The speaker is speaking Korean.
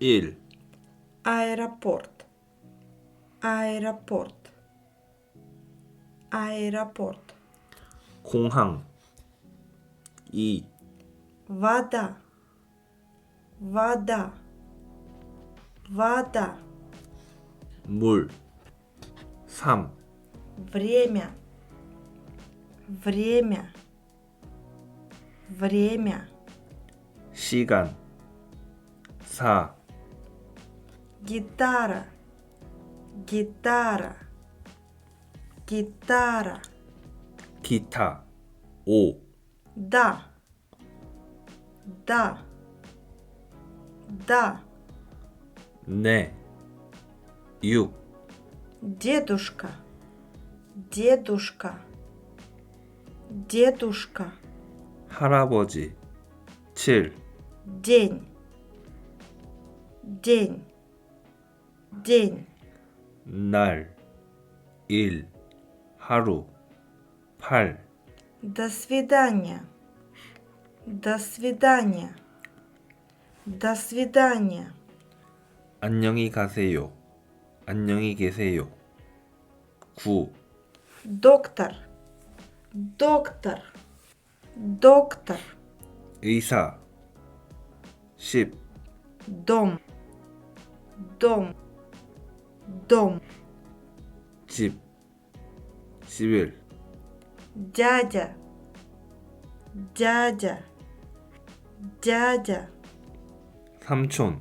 1. Аеропорт. Аеропорт. Аэропорт. 공항. 2. Вода. Вода. Вода. 물. 3. Время. Время. Время. 시간. 4. гитара, гитара, гитара. 기타 О, Да, да, да, 네 Ю, дедушка, дедушка, дедушка, 할아버지 칠 день, день. 진, 날, 일, 하루, 팔, до свидания, до свидания, до свидания, 안녕히 가세요. 안녕히 계세요. 구, доктор, доктор, доктор, 의사, 십, дом, дом. Дом. Тип. Сибель. Дядя. Дядя. дядя. 삼촌